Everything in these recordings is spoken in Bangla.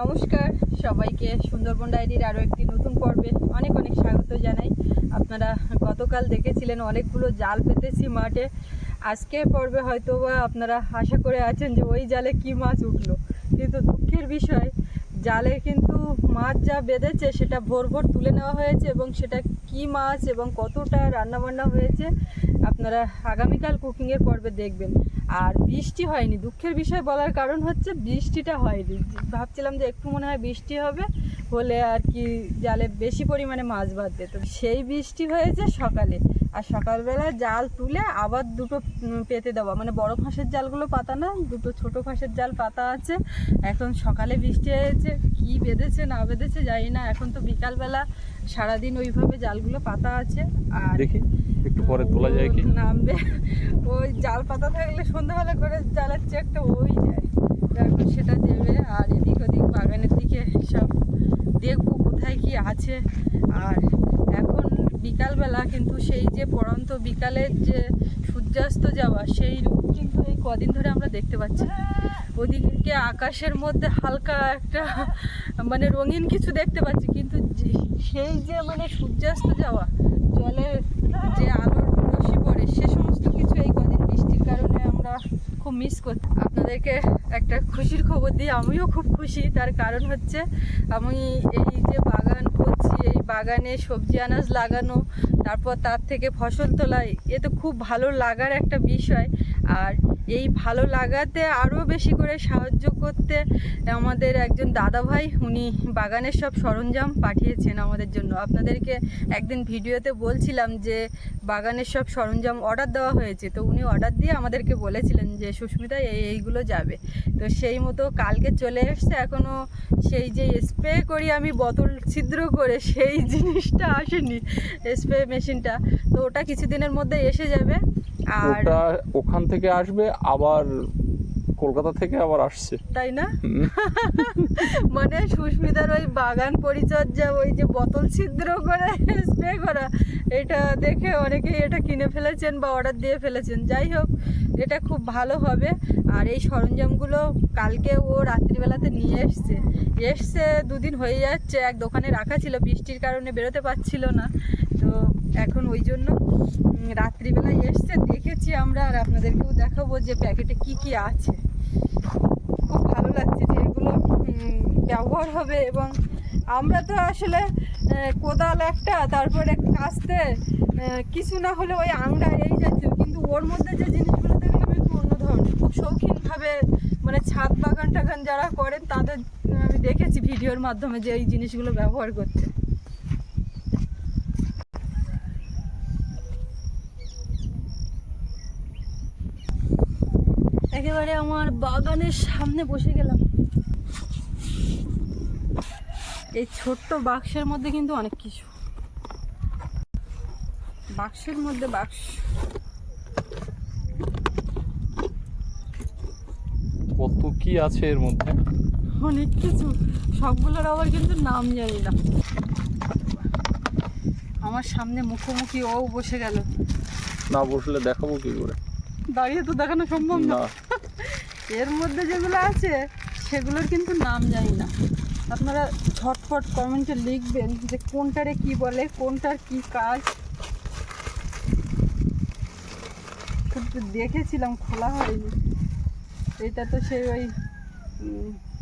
নমস্কার। সবাইকে সুন্দরবন ডায়েরির আরও একটি নতুন পর্বে অনেক অনেক স্বাগত জানাই। আপনারা গতকাল দেখেছিলেন অনেকগুলো জাল পেতেছি মাঠে। আজকের পর্বে হয়তো বা আপনারা আশা করে আছেন যে ওই জালে কি মাছ উঠল। কিন্তু দুঃখের বিষয়, জালে কিন্তু মাছ যা বেঁধেছে সেটা ভোর ভোর তুলে নেওয়া হয়েছে এবং সেটা কি মাছ এবং কতটা রান্নাবান্না হয়েছে আপনারা আগামীকাল কুকিংয়ের পর্বে দেখবেন। আর বৃষ্টি হয়নি, দুঃখের বিষয় বলার কারণ হচ্ছে বৃষ্টিটা হয়নি। ভাবছিলাম যে একটু মনে হয় বৃষ্টি হবে, হলে আর কি জালে বেশি পরিমাণে মাছ বাঁধবে। তো সেই বৃষ্টি হয়েছে সকালে। আর সকালবেলা জাল তুলে আবার দুটো পেতে দেওয়া মানে বড় ফাঁসের জালগুলো পাতা না দুটো ছোট ফাঁসের জাল পাতা আছে। এখন সকালে বৃষ্টি হয়েছে কি বেঁধেছে না বেঁধেছে জানি না। এখন তো বিকালবেলা সারাদিন ওইভাবে জালগুলো পাতা আছে। আর দেখি একটু পরে তোলা যায় কি? নামবে। ওই জাল পাতা থাকলে সন্ধ্যাবেলা করে জালের চেকটা ওই যায়। এখন সেটা দেবে আর এদিক ওদিক বাগানের দিকে সব দেখব কোথায় কি আছে। আর এখন বিকালবেলা কিন্তু সেই যে পড়ন্ত বিকালের যে সূর্যাস্ত যাওয়া, সেই রূপ কিন্তু এই কদিন ধরে আমরা দেখতে পাচ্ছি। ওদিকে আকাশের মধ্যে হালকা একটা মানে রঙিন কিছু দেখতে পাচ্ছি, কিন্তু সেই যে মানে সূর্যাস্ত যাওয়া, জলে যে আলোর রশ্মি পড়ে, সে সমস্ত কিছু এই কদিন বৃষ্টির কারণে আমরা খুব মিস করছি আপনাদেরকে একটা খুশির খবর দিই, আমিও খুব খুশি। তার কারণ হচ্ছে, আমি এই যে বাগান বাগানে সবজি আনাজ লাগানো, তারপর তার থেকে ফসল তোলা, এ তো খুব ভালো লাগার একটা বিষয়। আর এই ভালো লাগাতে আরও বেশি করে সাহায্য করতে আমাদের একজন দাদা ভাই উনি বাগানের সব সরঞ্জাম পাঠিয়েছেন আমাদের জন্য। আপনাদেরকে একদিন ভিডিওতে বলছিলাম যে, বাগানের সব সরঞ্জাম অর্ডার দেওয়া হয়েছে। তো উনি অর্ডার দিয়ে আমাদেরকে বলেছিলেন যে, সুস্মিতা এই এইগুলো যাবে। তো সেই মতো কালকে চলে এসছে এখনও সেই যে স্প্রে করি আমি বোতল ছিদ্র করে, সেই জিনিসটা আসেনি স্প্রে মেশিনটা তো ওটা কিছুদিনের মধ্যে এসে যাবে। আর ওটা ওখান থেকে আসবে আবার কলকাতা থেকে আবার আসছে। তাই না? মানে সুস্মিতার ওই বাগান পরিচর্যা ওই যে বোতল ছিদ্র করে স্প্রে করা এটা দেখে অনেকেই এটা কিনে ফেলেছেন বা অর্ডার দিয়ে ফেলেছেন। যাই হোক এটা খুব ভালো হবে। আর এই সরঞ্জামগুলো কালকে ও রাত্রিবেলাতে নিয়ে এসছে। এসছে দুদিন হয়ে যাচ্ছে এক দোকানে রাখা ছিল বৃষ্টির কারণে বেরোতে পারছিল না। এখন ওই জন্য রাত্রিবেলায় এসছে, দেখেছি আমরা, আর আপনাদেরকেও দেখাবো যে প্যাকেটে কি কি আছে। খুব ভালো লাগছে যে এগুলো ব্যবহার হবে এবং আমরা তো আসলে কোদাল একটা, তারপরে কাস্তে কিছু না হলে ওই আংড়া এই জাতীয়, কিন্তু ওর মধ্যে যে জিনিসগুলো দেখলাম একটু অন্য ধরনের। খুব শৌখিনভাবে মানে ছাদ বাগান টাগান যারা করেন, তাদের, আমি দেখেছি ভিডিওর মাধ্যমে যে এই জিনিসগুলো ব্যবহার করতে একেবারে আমার বাগানের সামনে বসে গেলাম। এই ছোট্ট বাক্সের মধ্যে কিন্তু অনেক কিছু। বাক্সের মধ্যে বাক্স। কত কি আছে এর মধ্যে? অনেক কিছু। সবগুলোর আবার কিন্তু নাম জানি না। আমার সামনে মুখোমুখি ও বসে গেল। না বসলে দেখাবো কি করে? দাঁড়িয়ে তো দেখানো সম্ভব না। না। এর মধ্যে যেগুলো আছে সেগুলোর কিন্তু নাম জানি না। আপনারা ঝটপট কমেন্টে লিখবেন যে কোনটারে কি বলে কোনটার কি কাজ। দেখেছিলাম খোলা হয়নি। এটা তো সেই ওই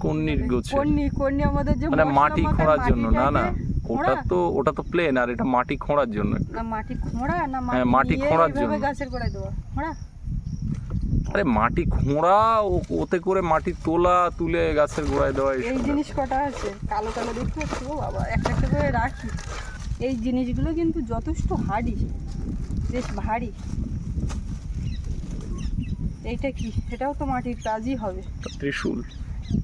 কন্নির গোছে কর্নি কর্নি আমাদের যে মানে মাটি খোঁড়ার জন্য না না। ওটা তো ওটা তো প্লেন আর এটা মাটি খোঁড়ার জন্য। না মাটি খোঁড়া না হ্যাঁ, মাটি খোঁড়ার জন্য। গাছের গোড়ায় দেওয়া। খোঁড়া। আরে মাটি খোঁড়া ও- ওতে করে মাটি তোলা তুলে গাছের গোড়ায় দেওয়া এই জিনিস কটা আছে? কালো কালো দেখতে পাচ্ছি? ও বাবা একটা একটা করে রাখি। এই জিনিসগুলো কিন্তু যথেষ্ট হাড়ি বেশ ভারী। এইটা কি? এটাও তো মাটির কাজই হবে। ত্রিশূল।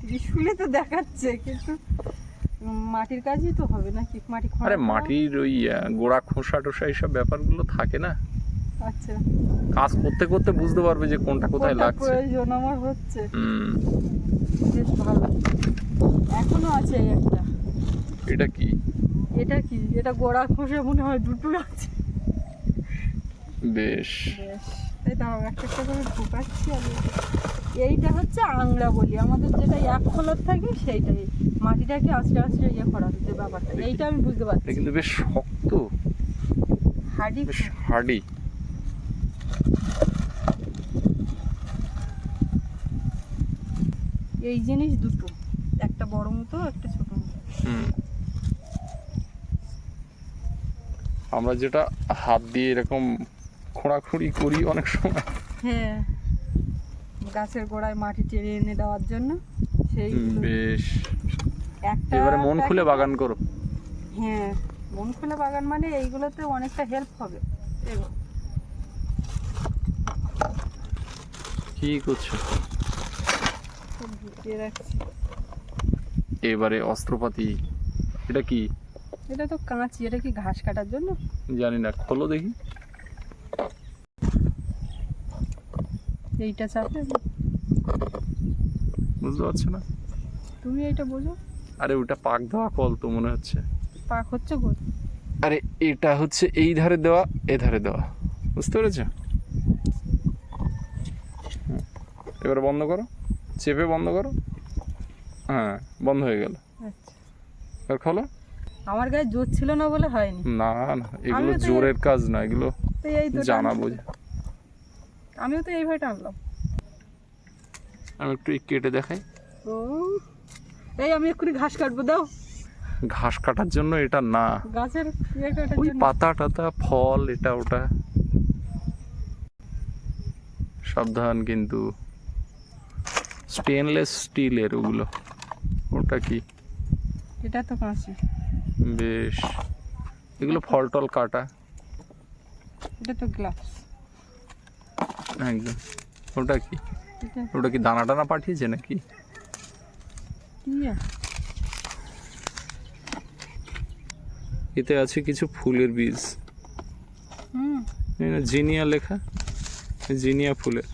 ত্রিশুলে তো দেখাচ্ছে কিন্তু মাটির কাজই তো হবে নাকি? মাটি আরে মাটির ওই গোড়া খোসা টোসা এইসব ব্যাপারগুলো থাকে না? আচ্ছা। কাজ করতে করতে বুঝতে পারবে যে কোনটা কোথায় লাগছে। প্রয়োজন আমার হচ্ছে। হুম। বেশ ভালো। এখনও আছে একটা। এটা কি? এটা কি? এটা গোড়া খসে মনে হয় দুটো আছে। বেশ। বেশ। এই দাঁড়াও একটা একটা করে ঢোকাচ্ছি আমি। এইটা হচ্ছে আংড়া বলি। আমাদের যেটা এক খোলার থাকে সেইটাই। মাটিটাকে আস্তে আস্তে ইয়ে করার যে ব্যাপারটা। এইটা আমি বুঝতে পারছি। কিন্তু বেশ শক্ত। হাডি বেশ হার্ডি। এই জিনিস দুটো একটা বড় মতো একটা ছোট মতো। আমরা যেটা হাত দিয়ে এরকম খোঁড়াখুড়ি করি অনেক সময়। হ্যাঁ গাছের গোড়ায় মাটি টেনে এনে দেওয়ার জন্য সেই বেশ। একটা এবারে মন খুলে বাগান করো। হ্যাঁ মন খুলে বাগান মানে এইগুলোতে অনেকটা হেল্প হবে। এগো, কি করছ? এবারে অস্ত্রপাতি এটা কি? এটা তো কাঁচি এটা কি ঘাস কাটার জন্য? জানি না খোলো দেখি। এইটা চাপে বুঝতে পারছ না। তুমি এইটা বোঝো। আরে ওটা পাক দেওয়া কল তো মনে হচ্ছে। পাক হচ্ছে গো আরে এটা হচ্ছে এই ধারে দেওয়া এ ধারে দেওয়া। বুঝতে পেরেছ হুম। এবারে বন্ধ করো। চেপে বন্ধ করো। হ্যাঁ বন্ধ হয়ে গেল। আচ্ছা। এবার খোলো। আমার গায়ে জোর ছিল না বলে হয়নি। না না এগুলো জোরের কাজ না এগুলো এই তো জানা বোঝা। আমিও তো এইভাবে টানলাম। আমি একটু কেটে দেখাই। ও এই আমি এক্ষুনি ঘাস কাটবো দাও। ঘাস কাটার জন্য এটা না। গাছের ইয়ে ওই পাতা টাতা ফল এটা ওটা। সাবধান কিন্তু। স্টেনলেস স্টিলের ওগুলো। ওটা কি? এটা তো কাঁচি। বেশ। এগুলো ফল টল কাটা। এটা তো গ্লাভস একদম। ওটা কি? ওটা কি দানা টানা পাঠিয়েছে নাকি? এতে আছে কিছু ফুলের বীজ। জিনিয়া লেখা? জিনিয়া ফুলের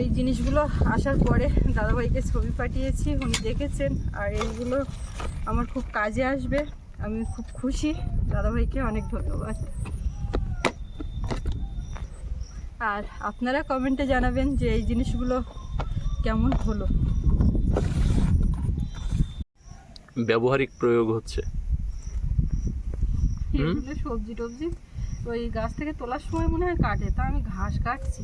এই জিনিসগুলো আসার পরে দাদাভাইকে ছবি পাঠিয়েছি উনি দেখেছেন আর এইগুলো আমার খুব কাজে আসবে। আমি খুব খুশি। দাদাভাইকে অনেক ধন্যবাদ। আর আপনারা কমেন্টে জানাবেন যে এই জিনিসগুলো কেমন হলো। ব্যবহারিক প্রয়োগ হচ্ছে? সবজি টবজি ওই গাছ থেকে তোলার সময় মনে হয় কাটে তা আমি ঘাস কাটছি।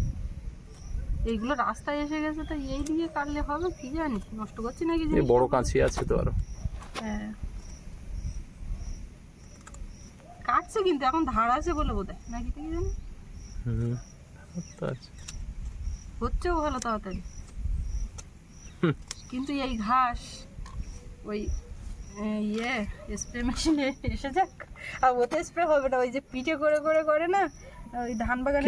এইগুলো রাস্তায় এসে গেছে তো এই দিয়ে কাটলে হবে কি জানি নষ্ট করছি নাকি এই বড় কাঁচি আছে তো আরও। হ্যাঁ। কাটছে কিন্তু এখন ধার আছে বলে বোধ হয় নাকি কি জানি? হুম। হচ্ছেও ভালো তাড়াতাড়ি। হুম। কিন্তু এই ঘাস ওই ইয়ে স্প্রে মেশিনে এসে যাক। আর ওতে স্প্রে হবে না ওই যে পিঠে করে করে করে না ওই ধান বাগানে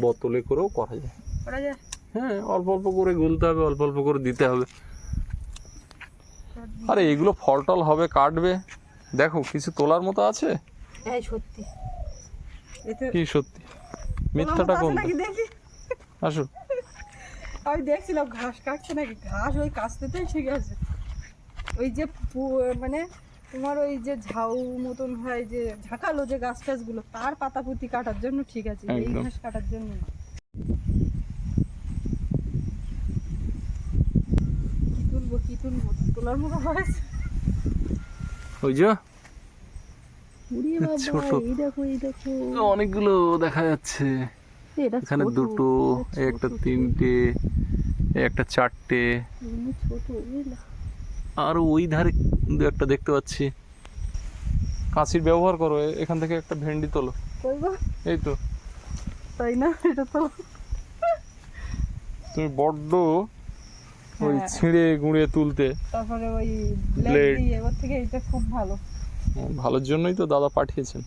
বোতলে করেও করা যায়। করা যায়? হ্যাঁ অল্প অল্প করে গুলতে হবে অল্প অল্প করে দিতে হবে। আরে এগুলো ফল টল হবে কাটবে। দেখো কিছু তোলার মতো আছে? এই সত্যি। কি সত্যি? মিথ্যাটা কোন আসো। আমি দেখছিলাম ঘাস কাটছে নাকি? ঘাস ওই কাটতেতেই ঠিক আছে। ওই যে মানে তোমার ওই যে ঝাউ মতন হয় যে ঝাঁকালো যে গাছ টাছগুলো তার পাতা পুঁতি কাটার জন্য ঠিক আছে এই ঘাস কাটার জন্য না। কি তুলবো কি তুলবো তোলার মতো হয়েছে ওই যে? ছোট। অনেকগুলো দেখা যাচ্ছে। এখানে দুটো একটা তিনটে একটা চারটে। আর ওই ধারে দু একটা দেখতে পাচ্ছি। কাঁচির ব্যবহার করো এখান থেকে একটা ভেন্ডি তোলো। এই তো। তাই না এটা তো। তুমি বড্ড ওই হ্যাঁ। ছিঁড়ে গুঁড়ে তুলতে। তারপরে ওই ব্লেড। দিয়ে ওর থেকে এটা খুব ভালো। ভালোর জন্যই তো দাদা পাঠিয়েছেন।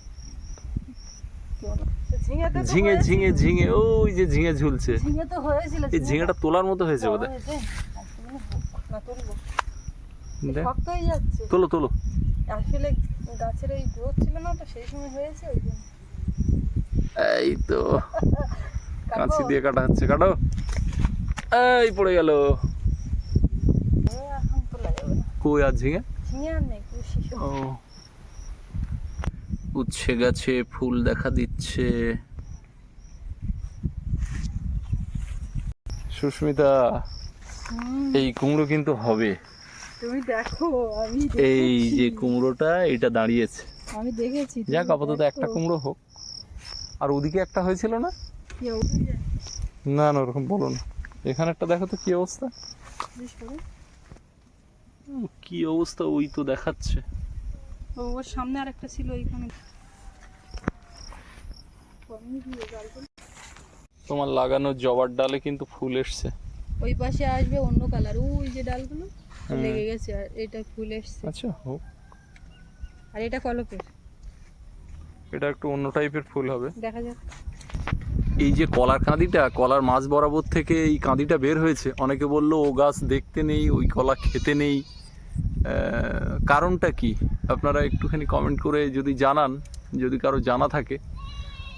ঝিঙে ঝিঙে ঝিঙে ওই যে ঝিঙে ঝুলছে। ঝিঙে তো হয়েছিল এই ঝিঙেটা তোলার মতো হয়েছে হয়ে যাচ্ছে। তোলো তোলো। আসলে গাছের ওই গ্রোথ ছিল না তো সেই সময় হয়েছে ওই জন্য। এই তো? কাঁচি দিয়ে কাটা হচ্ছে কাটো। এই পড়ে গেল এ, এখন তোলা যাবে না কই আর ঝিঙে। ও। উচ্ছে গাছে ফুল দেখা দিচ্ছে। সুস্মিতা এই কুমড়ো কিন্তু হবে। তুমি দেখো আমি এই যে কুমড়োটা এটা দাঁড়িয়েছে। আমি দেখেছি যাক আপাতত একটা কুমড়ো হোক। আর ওদিকে একটা হয়েছিল না? না না ওরকম বলো না। এখানে একটা দেখো তো কি অবস্থা। কি অবস্থা ওই তো দেখাচ্ছে। ও, ওর সামনে আরেকটা ছিল ওইখানে। তোমার লাগানো জবার ডালে কিন্তু ফুল এসছে। ওই পাশে আসবে অন্য কালার। ওই যে ডালগুলো লেগে গেছে আর এটা ফুল এসছে। আচ্ছা হোক। আর এটা কলপের। এটা একটু অন্য টাইপের ফুল হবে। দেখা যাক। এই যে কলার কাঁদিটা, কলার মাঝ বরাবর থেকে এই কাঁদিটা বের হয়েছে। অনেকে বলল, ও গাছ দেখতে নেই, ওই কলা খেতে নেই। কারণটা কি? আপনারা একটুখানি কমেন্ট করে যদি জানান, যদি কারও জানা থাকে।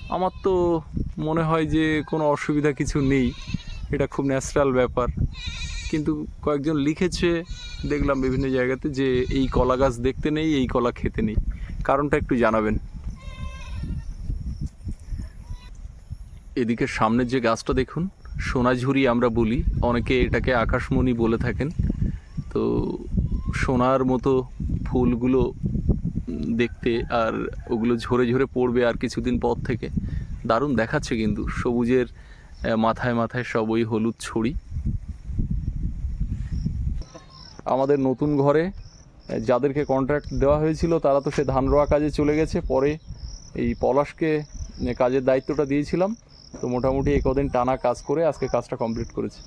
আমার তো মনে হয় যে কোনো অসুবিধা কিছু নেই, এটা খুব ন্যাচারাল ব্যাপার। কিন্তু কয়েকজন লিখেছে, দেখলাম বিভিন্ন জায়গাতে যে, এই কলা গাছ দেখতে নেই, এই কলা খেতে নেই। কারণটা একটু জানাবেন। এদিকে সামনের যে গাছটা দেখুন, সোনাঝুরি আমরা বলি, অনেকে এটাকে আকাশমণি বলে থাকেন। তো সোনার মতো ফুলগুলো দেখতে আর ওগুলো ঝরে ঝরে পড়বে আর কিছুদিন পর থেকে, দারুণ দেখাচ্ছে কিন্তু। সবুজের মাথায় মাথায় সব ওই হলুদ ছড়ি। আমাদের নতুন ঘরে যাদেরকে কন্ট্রাক্ট দেওয়া হয়েছিল, তারা তো সে ধান রোয়া কাজে চলে গেছে। পরে এই পলাশকে কাজের দায়িত্বটা দিয়েছিলাম। তো মোটামুটি এই কদিন টানা কাজ করে আজকে কাজটা কমপ্লিট করেছে।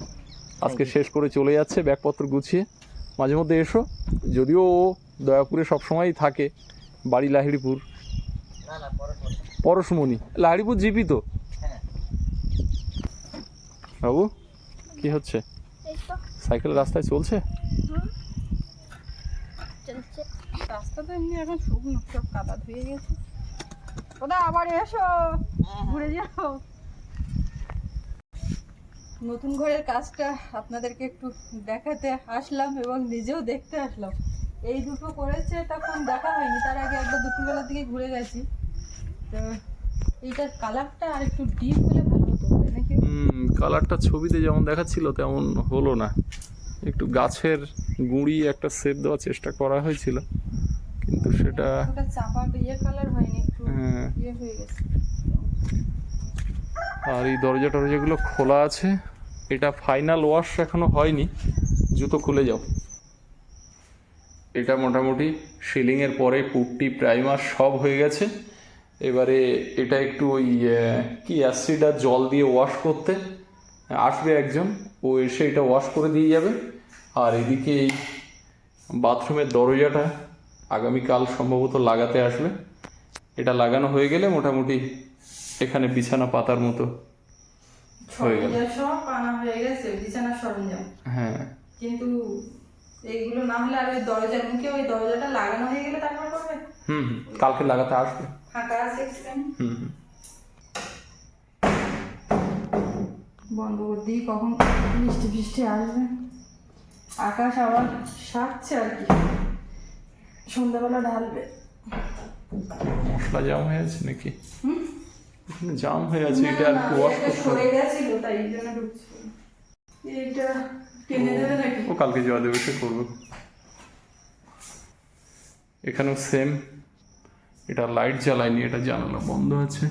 আজকে শেষ করে চলে যাচ্ছে ব্যাগপত্র গুছিয়ে। মাঝে মধ্যে এসো যদিও ও দয়াপুরে সবসময়ই থাকে বাড়ি লাহিড়িপুর। পরশমণি। লাহিড়িপুর জিপি তো? বাবু কি হচ্ছে? সাইকেল রাস্তায় চলছে? রাস্তা তো এমনি এখন শুকনো সব কাদা ধুয়ে গেছে। ওদা আবার এসো। ঘুরে যাও। নতুন ঘরের কাজটা আপনাদেরকে একটু দেখাতে আসলাম এবং নিজেও দেখতে আসলাম। এই দুটো করেছে তখন দেখা হয়নি। তার আগে একবার দুপুরবেলার দিকে ঘুরে গেছি। তো এইটার কালারটা আর একটু ডিপ হলে ভালো হতো নাকি হুম কালারটা ছবিতে যেমন দেখাচ্ছিল তেমন হলো না। একটু গাছের গুঁড়ি একটা সেপ দেওয়ার চেষ্টা করা হয়েছিল কিন্তু সেটা চাপা ইয়ে কালার হয়নি একটু হ্যাঁ। ইয়ে হয়ে গেছে। আর এই দরজা টরজাগুলো খোলা আছে, এটা ফাইনাল ওয়াশ এখনও হয়নি। জুতো খুলে যাও। এটা মোটামুটি সিলিংয়ের পরে পুট্টি প্রাইমার সব হয়ে গেছে। এবারে এটা একটু ওই কি অ্যাসিড আর জল দিয়ে ওয়াশ করতে। আসবে একজন, ও এসে এটা ওয়াশ করে দিয়ে যাবে। আর এদিকে এই বাথরুমের দরজাটা আগামীকাল সম্ভবত লাগাতে আসবে। এটা লাগানো হয়ে গেলে মোটামুটি এখানে বিছানা পাতার মতো হয়ে গেল। সব আনা হয়ে গেছে বিছানার সরঞ্জাম। হ্যাঁ। কিন্তু এইগুলো না হলে আর ওই দরজার মুখে ওই দরজাটা লাগানো হয়ে গেলে তারপর করবে? হুম কালকে লাগাতে আসবে। ফাঁকা আছে একটুখানি হুম বন্ধ করে দিই কখন বৃষ্টি বৃষ্টি আসবে? আকাশ আবার সারছে আর কি। সন্ধ্যাবেলা ঢালবে। মশলা জাম হয়ে আছে নাকি? হুম? জাম হয়ে আছে এটা আর ওয়াশ করতে সরে গেছিল তাই এই জন্য ঢুকছিল এইটা টেনে দেবে নাকি? ও কালকে জল দেবে সে করব। এখানেও সেম এটা লাইট জ্বালায়নি এটা জানালা বন্ধ আছে।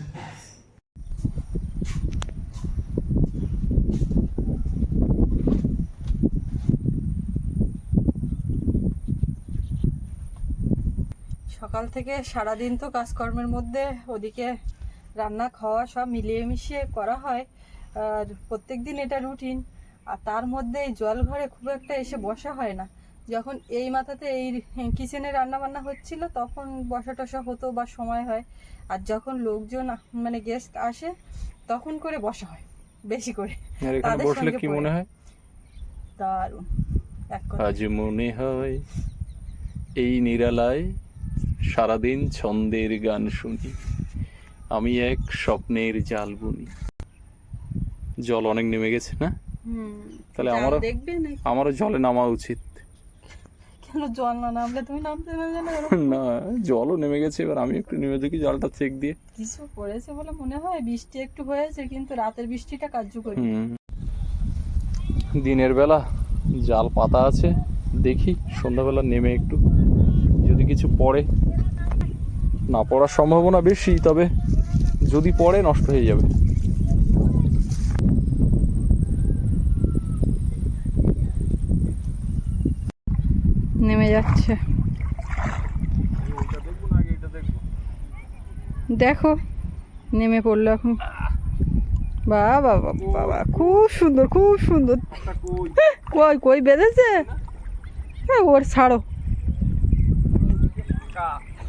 সকাল থেকে সারাদিন তো কাজকর্মের মধ্যে ওদিকে রান্না খাওয়া সব মিলিয়ে মিশিয়ে করা হয়। আর প্রত্যেক দিন এটা রুটিন আর তার মধ্যে এই জল ঘরে খুব একটা এসে বসা হয় না। যখন এই মাথাতে এই কিচেনে রান্না বান্না হচ্ছিল তখন বসা টসা হতো বা সময় হয়। আর যখন লোকজন মানে গেস্ট আসে তখন করে বসা হয় বেশি করে। তাদের সঙ্গে কি মনে হয়? দারুণ। আজ মনে হয় এই নিরালায় সারাদিন ছন্দের গান শুনি। আমি এক স্বপ্নের জাল বুনি। জল অনেক নেমে গেছে না? তাহলে আমারও- আমারও জলে নামা উচিত। কেন জল না নামলে তুমি নামতে না জানো না জলও নেমে গেছে এবার আমি একটু নেমে দেখি জলটা চেক দিয়ে। কিছু পড়েছে বলে মনে হয় বৃষ্টি একটু হয়েছে কিন্তু রাতের বৃষ্টিটা কার্যকরী। দিনের বেলা জাল পাতা আছে দেখি সন্ধ্যাবেলা নেমে একটু। যদি কিছু পড়ে না পড়ার সম্ভাবনা বেশি তবে যদি পড়ে নষ্ট হয়ে যাবে। নেমে যাচ্ছে। দেখো নেমে পড়ল এখন। বাবা বাবা বাবা খুব সুন্দর খুব সুন্দর। কই কই বেঁধেছে? হ্যাঁ ওর ছাড়ো।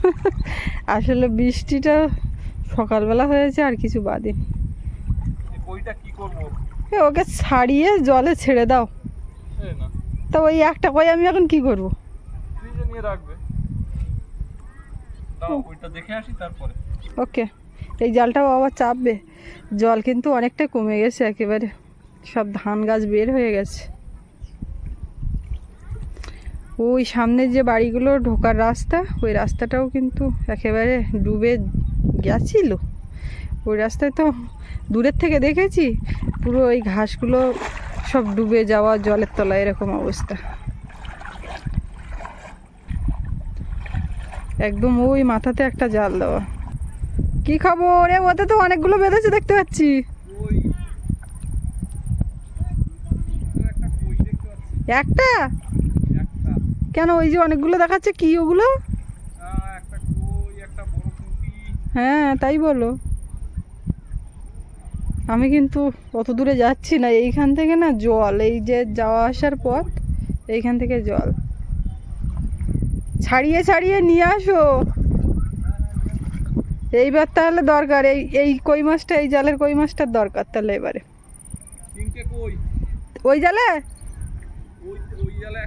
আসলে বৃষ্টিটা সকালবেলা হয়েছে আর কিছু বাদে। ওকে ছাড়িয়ে জলে ছেড়ে দাও। তা ওই একটা কই আমি এখন কি করব? ওকে এই জালটাও আবার চাপবে। জল কিন্তু অনেকটা কমে গেছে একেবারে। সব ধান গাছ বের হয়ে গেছে। ওই সামনে যে বাড়িগুলো ঢোকার রাস্তা ওই রাস্তাটাও কিন্তু একেবারে ডুবে গেছিল। ওই রাস্তায় তো দূরের থেকে দেখেছি পুরো ওই ঘাসগুলো সব ডুবে যাওয়া জলের তলায় এরকম অবস্থা। একদম ওই মাথাতে একটা জাল দেওয়া। কি খবর? এ ওতে তো অনেকগুলো বেঁধেছে দেখতে পাচ্ছি। একটা কই দেখতে পাচ্ছি একটা একটা কেন ওই যে অনেকগুলো দেখাচ্ছে কি ওগুলো? হ্যাঁ তাই বলো। আমি কিন্তু অত দূরে যাচ্ছি না এইখান থেকে না জল এই যে যাওয়া আসার পথ এইখান থেকে জল। ছাড়িয়ে ছাড়িয়ে নিয়ে আসো। এইবার তাহলে দরকার এই এই কই মাছটা এই জালের কই মাছটার দরকার তাহলে এবারে। ওই জালে? ওই জালে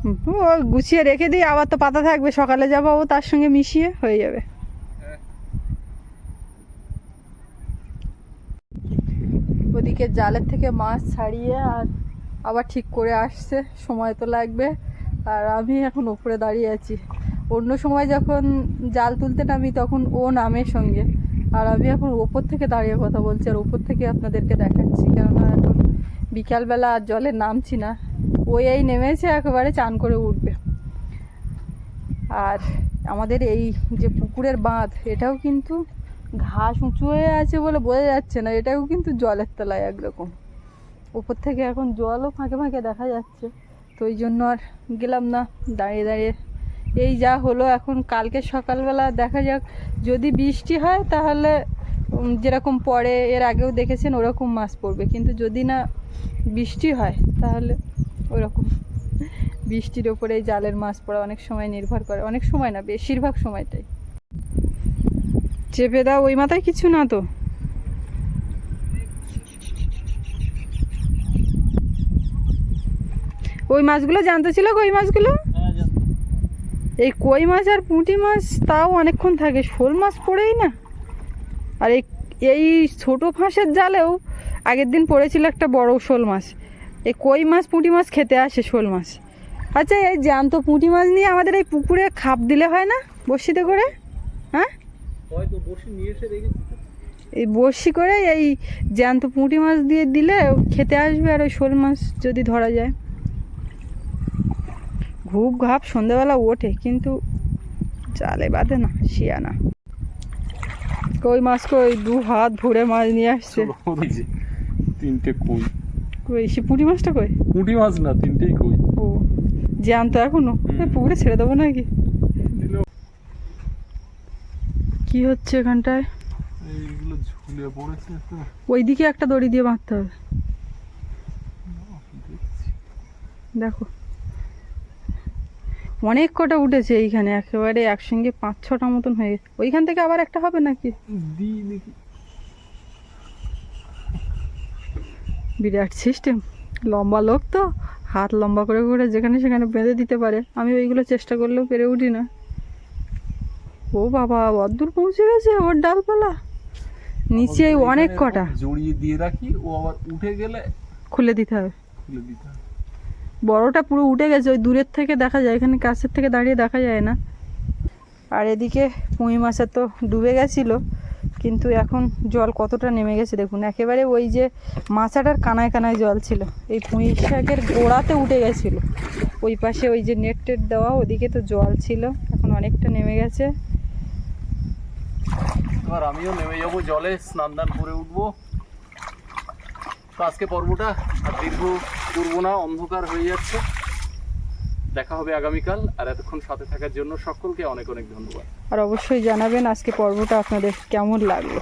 ও, গুছিয়ে রেখে দিই, আবার তো পাতা থাকবে, সকালে যাব ও তার সঙ্গে মিশিয়ে হয়ে যাবে। ওদিকে জালের থেকে মাছ ছাড়িয়ে আর আবার ঠিক করে আসছে, সময় তো লাগবে। আর আমি এখন ওপরে দাঁড়িয়ে আছি। অন্য সময় যখন জাল তুলতে নামি তখন ও নামের সঙ্গে। আর আমি এখন ওপর থেকে দাঁড়িয়ে কথা বলছি, আর ওপর থেকে আপনাদেরকে দেখাচ্ছি। কেননা এখন বিকালবেলা আর জলে নামছি না। ওই এই নেমেছে, একেবারে চান করে উঠবে। আর আমাদের এই যে পুকুরের বাঁধ, এটাও কিন্তু ঘাস উঁচু হয়ে আছে বলে বোঝা যাচ্ছে না, এটাও কিন্তু জলের তলায় একরকম। উপর থেকে এখন জলও ফাঁকে ফাঁকে দেখা যাচ্ছে। তো ওই জন্য আর গেলাম না, দাঁড়িয়ে দাঁড়িয়ে। এই যা হলো এখন, কালকে সকালবেলা দেখা যাক, যদি বৃষ্টি হয় তাহলে যেরকম পড়ে এর আগেও দেখেছেন, ওরকম মাছ পড়বে। কিন্তু যদি না বৃষ্টি হয় তাহলে ওরকম বৃষ্টির ওপরে জালের মাছ পড়া অনেক সময় নির্ভর করে। অনেক সময় না বেশিরভাগ সময়টাই। চেপে দাও ওই মাথায় কিছু না তো। ওই মাছগুলো জানতে ছিল কই মাছগুলো? হ্যাঁ এই কই মাছ আর পুঁটি মাছ তাও অনেকক্ষণ থাকে। শোল মাছ পড়েই না। আর এই এই ছোটো ফাঁসের জালেও আগের দিন পড়েছিল একটা বড় শোল মাছ। এই কই মাছ পুঁটি মাছ খেতে আসে শোল মাছ। আচ্ছা এই জ্যান্ত পুঁটি মাছ নিয়ে আমাদের এই পুকুরে খাপ দিলে হয় না বড়শিতে করে? হ্যাঁ? বসে। এই বড়শি করে এই জ্যান্ত পুঁটি মাছ দিয়ে দিলে খেতে আসবে আর ওই শোল মাছ যদি ধরা যায়। ঘুপ ঘাপ সন্ধ্যাবেলা ওঠে কিন্তু জালে বাঁধে না শিয়া না। কই মাছ কই? দু হাত ভরে মাছ নিয়ে আসছে। তিনটে কই। কই? সে পুঁটি মাছটা কই? পুঁটি মাছ না তিনটেই কই। ও জ্যান্ত এখনও? পুকুরে ছেড়ে দেবো নাকি? কি হচ্ছে এখানটায়? এইগুলো ঝুলে পড়েছে ওইদিকে একটা দড়ি দিয়ে বাঁধতে হবে। দেখো। অনেক কটা উঠেছে এইখানে একেবারে একসঙ্গে পাঁচ ছটা মতন হয়ে গেছে। ওইখান থেকে আবার একটা হবে নাকি? দি দেখি। বিরাট সিস্টেম লম্বা লোক তো হাত লম্বা করে করে যেখানে সেখানে বেঁধে দিতে পারে। আমি ওইগুলো চেষ্টা করলেও পেরে উঠি না। ও বাবা অদ্দূর পৌঁছে গেছে ওর ডালপালা। নিচে অনেক কটা। জড়িয়ে দিয়ে রাখি ও আবার উঠে গেলে খুলে দিতে হবে। খুলে দিতে হবে। বড়টা পুরো উঠে গেছে ওই দূরের থেকে দেখা যায় এখানে কাছের থেকে দাঁড়িয়ে দেখা যায় না। আর এদিকে পুঁই মাছের তো ডুবে গেছিল। কিন্তু এখন জল কতটা নেমে গেছে দেখুন। একেবারে ওই যে মাচাটার কানায় কানায় জল ছিল। এই পুঁই শাকের গোড়াতে উঠে গেছিল। ওই পাশে ওই যে নেট টেট দেওয়া, ওদিকে তো জল ছিল। এখন অনেকটা নেমে গেছে। এবার আমিও নেমে যাব জলে, স্নান দান করে উঠবো। আজকে পর্বটা দীর্ঘ করব অন্ধকার হয়ে যাচ্ছে। দেখা হবে আগামীকাল, আর এতক্ষণ সাথে থাকার জন্য সকলকে অনেক অনেক ধন্যবাদ। আর অবশ্যই জানাবেন আজকে পর্বটা আপনাদের কেমন লাগল।